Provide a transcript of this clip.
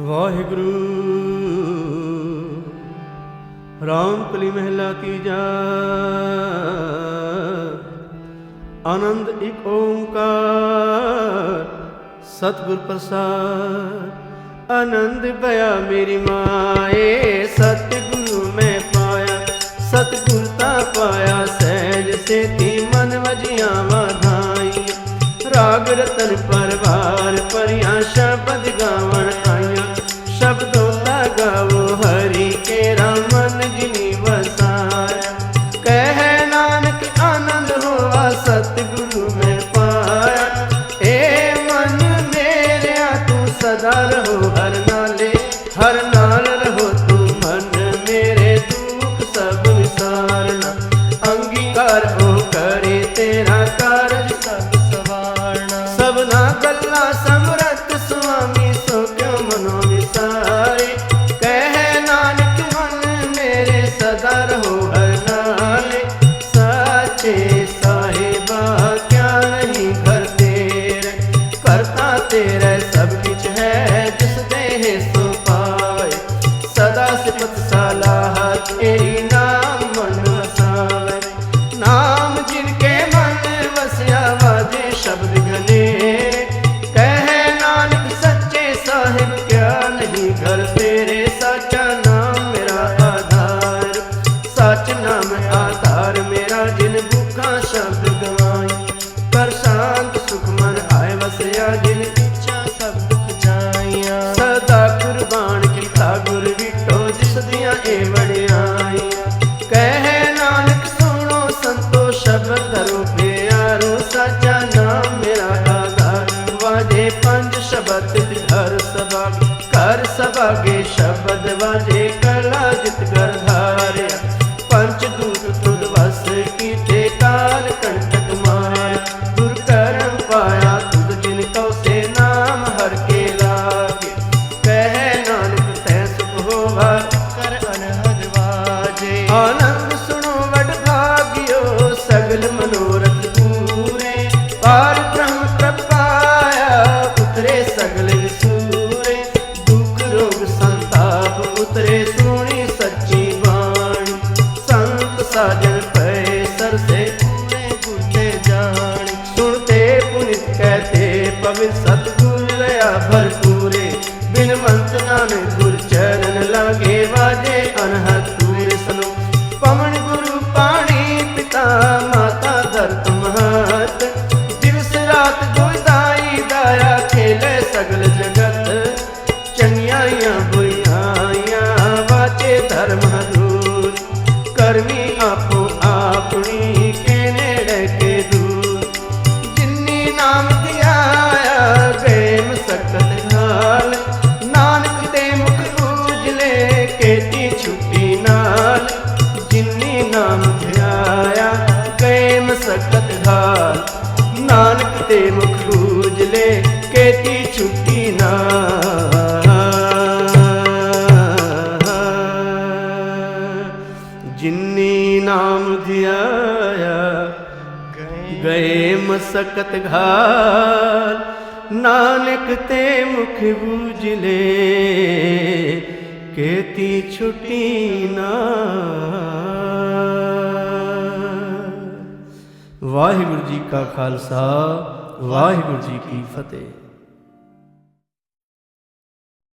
ਵਾਹਿਗੁਰੂ। ਰਾਮ ਕਲੀ ਮਹਿਲਾ ਤੀਜਾ ਆਨੰਦ ਇੱਕ ਓੰਕਾਰ, ਸਤਿਗੁਰ ਪ੍ਰਸਾਦ। ਆਨੰਦ ਭਇਆ ਮੇਰੀ ਮਾਏ, ਸਤਿਗੁਰੂ ਮੈਂ ਪਾਇਆ। ਸਤਿਗੁਰ ਤਾ ਪਾਇਆ, ਸਹਿਜ ਸੇਤੀ ਮਨ ਵਜੀਆਂ ਵਾਧਾਈ ਰਾਗ ਰਤਨ ਪਰਵਾਰ ਪਰਿਆ ਸ਼ਬਦ ਗਾਵਣ सदा रहो, हर नाले, हर नाल रहो। तू मन मेरे दुख सब विसारना, अंगीकार हो करे तेरा कारज सब सवारना। सबना गल्ला समरत स्वामी, सो क्यों मनो विसारे? कह नानक मन मेरे सदा रहो, हर नाले। साचे साहेबा, क्या नहीं करते करता तेरे सब कुछ है सो सदा तेरी नाम मन नाम जिनके मन वसया वादे शब्द गले कह नानक सच्चे साहिब, क्या नहीं घर तेरे? नाम मेरा आधार, सच नाम आधार मेरा जिन ਸ਼ਬਦ ਤਿਤ ਹਰ ਸਭਾਗੇ ਕਰ ਸਭਾਗੇ ਸ਼ਬਦ ਵਾਜੇ, ਕਲਾ ਜਿਤ ਕਰ ਹਾਰਿਆ ਪੰਚ ਦੂਤ ਤੁਧ ਵਸ ਕੀਤੇ ਕਾਲ ਕੰਟ સરસે কে गए मसकत घाल। नानक ते मुख बूझले केती छुटी ना। वाहिगुरु जी का खालसा, वाहिगुरु जी की फतेह।